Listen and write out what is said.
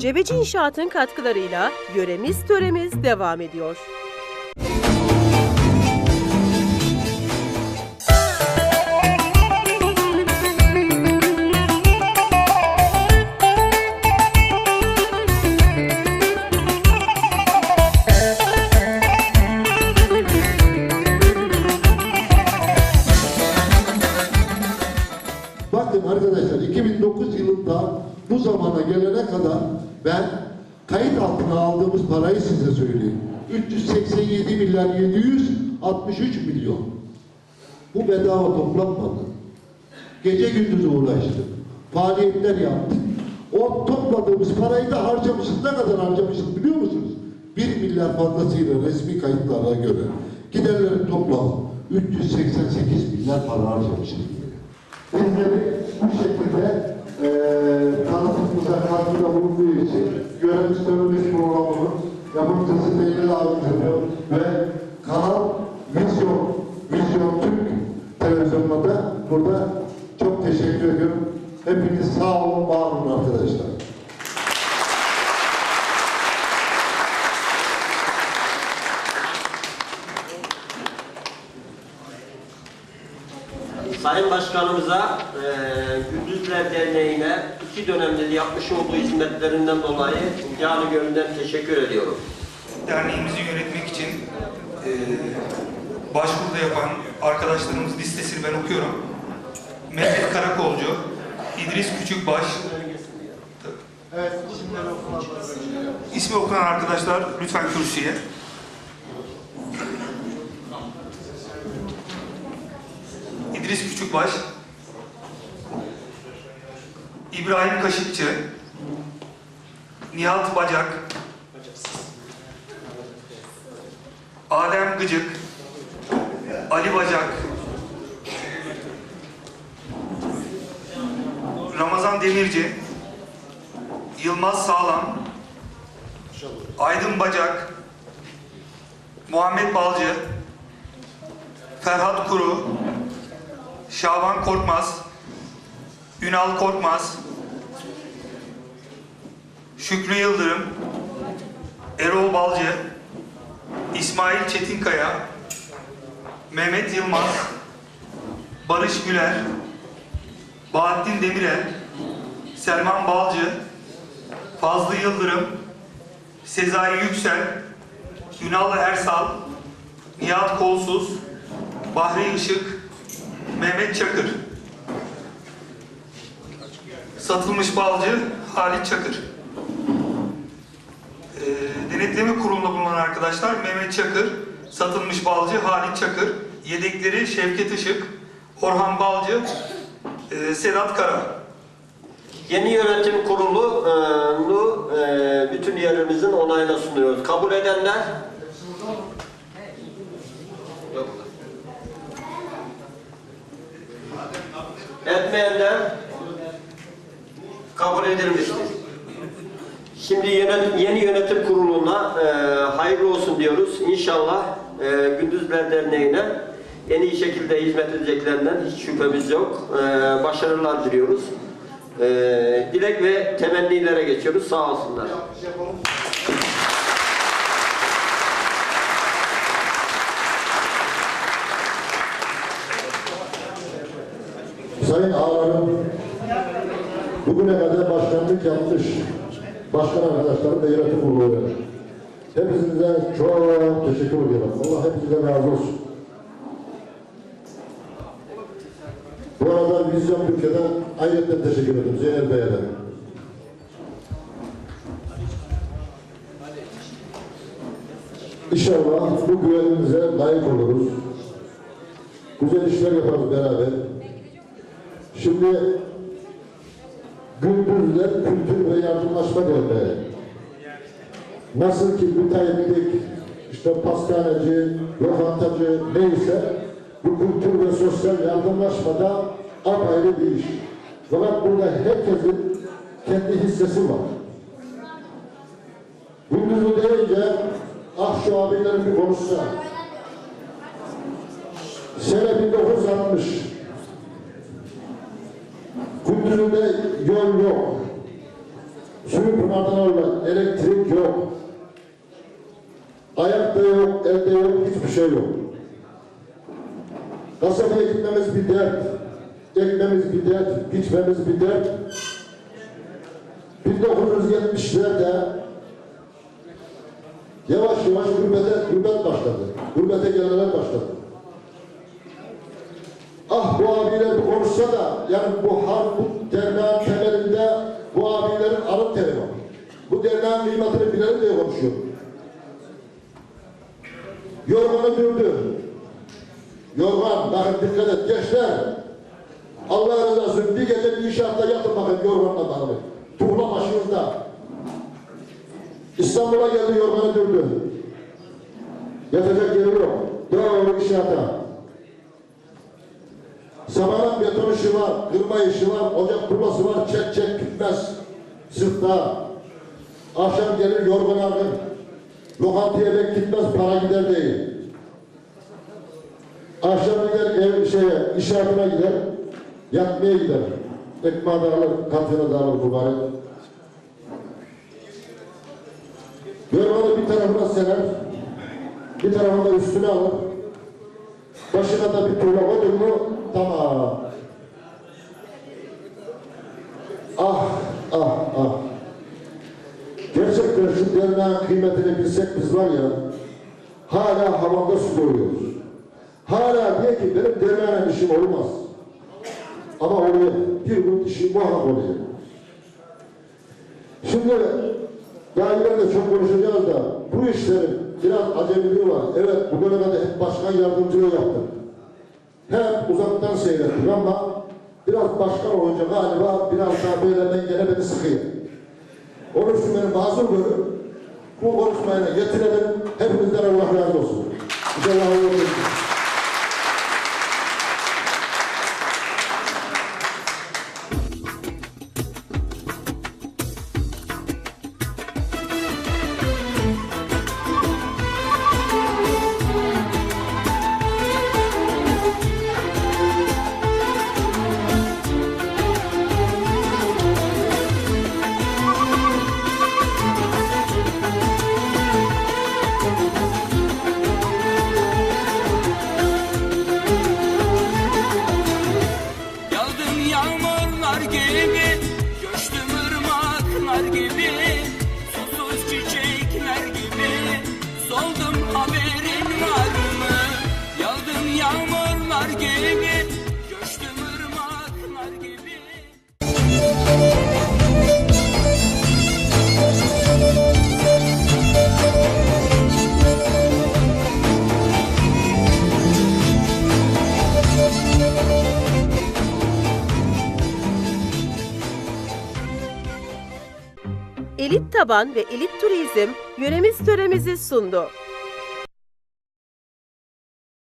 Cebeci İnşaat'ın katkılarıyla yöremiz töremiz devam ediyor. Kayıt altına aldığımız parayı size söyleyeyim. 387 milyar 763 milyon. Bu bedava toplanmadı. Gece gündüz uğraştık. Faaliyetler yaptık. O topladığımız parayı da harcamışız. Ne kadar harcamışız biliyor musunuz? 1 milyar fazlasıyla resmi kayıtlara göre giderlerin toplamı 388 milyar para harcamışız. Bizleri bu şekilde eee tanıtımımıza katkıda bulunduğu için Görevimiz Terörist programının yapımcısı Zeynel abimizin ve Kanal Vizyon, Vizyon Türk televizyonuna da burada çok teşekkür ediyorum. Hepiniz sağ olun, var olun arkadaşlar. Sayın Başkanımıza e, Gündüzler Derneği'ne iki dönemdir yapmış olduğu hizmetlerinden dolayı canı gönülden teşekkür ediyorum. derneğimizi yönetmek için e, başvuruda yapan arkadaşlarımız listesini ben okuyorum. Mehmet Karakolcu, İdris Küçükbaş, İsmi okunan arkadaşlar lütfen kürsüye. İdris Küçükbaş, İbrahim Kaşıkçı, Nihat Bacak, Adem Gıcık, Ali Bacak, Ramazan Demirci, Yılmaz Sağlam, Aydın Bacak, Muhammed Balcı, Ferhat Kuru, Şaban Korkmaz, Ünal Korkmaz, Şükrü Yıldırım, Erol Balcı, İsmail Çetinkaya, Mehmet Yılmaz, Barış Güler, Bahattin Demirel, Selman Balcı, Fazlı Yıldırım, Sezai Yüksel, Ünal Ersal, Nihat Kolsuz, Bahri Işık, Mehmet Çakır. Satılmış Balcı, Halit Çakır. Denetleme kurulunda bulunan arkadaşlar Mehmet Çakır, Satılmış Balcı, Halit Çakır, yedekleri Şevket Işık, Orhan Balcı, e, Sedat Kara. Yeni yönetim kurulunu e, bütün üyelerimizin onayına sunuyoruz. Kabul edenler? Etmeyenler? Kabul edilmiştir. Şimdi yeni yönetim kuruluna e, hayırlı olsun diyoruz. İnşallah e, Gündüzler Derneği'ne en iyi şekilde hizmet edeceklerinden hiç şüphemiz yok. E, başarılar diliyoruz. E, dilek ve temennilere geçiyoruz. Sağ olsunlar. Sayın ağalarım, bugüne kadar başkanlık yapmış başkan arkadaşlarım ve yönetim kurulu üyeleri. Hepinize çok teşekkür ediyorum. Allah hepinize razı olsun. Bu arada Vizyon Türkiye'den ayrıca teşekkür ederim Zeynep Bey'e de. İnşallah bu güveninize layık oluruz. Güzel işler yaparız beraber. Şimdi Gündüzler Kültür ve Yardımlaşma Derneği. Nasıl ki müteahhitlik, işte pastaneci, lokantacı neyse bu kültür ve sosyal yardımlaşmada apayrı bir iş. Fakat burada herkesin kendi hissesi var. Gündüzü deyince ah şu abilerin bir konuşsa. Sene 1960 Gündüzünde yol yok. Suyu pınardan alırlar. Elektrik yok. Ayakta yok, elde yok, hiçbir şey yok. Kasabaya gitmemiz bir dert. Ekmemiz bir dert, biçmemiz bir dert. 1970'lerde yavaş yavaş gurbete, gurbet başladı. Gurbete gelenler başladı. Ah bu konuşsa da yani bu harf bu derneğin temelinde bu abilerin alın teri var. Bu derneğin kıymetini bilelim diye konuşuyor. Yorganı dürdü. Yorgan, bakın dikkat et gençler. Allah razı olsun bir gece bir inşaatta yatın bakın yorganla bağlı. Tuğla başınızda. İstanbul'a geldi yorganı dürdü. Yatacak yeri yok. Doğru inşaata. Samanın beton işi var, kırma işi var, ocak turbası var, çek çek bitmez. Sırtta. Akşam gelir yorgun argın. Lokantaya bek gitmez, para gider değil. Akşam gider ev şeye, inşaatına gider, yatmaya gider. Ekmeği dağılır, kantine dağılır mübarek. Yorganı bir tarafına serer, bir tarafına üstüne alır. Başına da bir tuğla koydun mu tamam. Ah ah ah. Gerçekten şu derneğin kıymetini bilsek biz var ya hala havanda su koyuyoruz. Hala diye ki benim derneğine işim olmaz. Ama oluyor. Bir gün işi muhakkak oluyor. Şimdi daha ileride çok konuşacağız da bu işlerin biraz acemiliği var. Evet bugüne kadar hep başkan yardımcılığı yaptım. Hep uzaktan seyrettim ama biraz başkan olunca galiba biraz daha böyle ben gene beni sıkıyor. Onun için beni mazur görüp bu konuşmaya getirelim. Hepinizden Allah razı olsun. Taban ve Elit Turizm yöremiz töremizi sundu.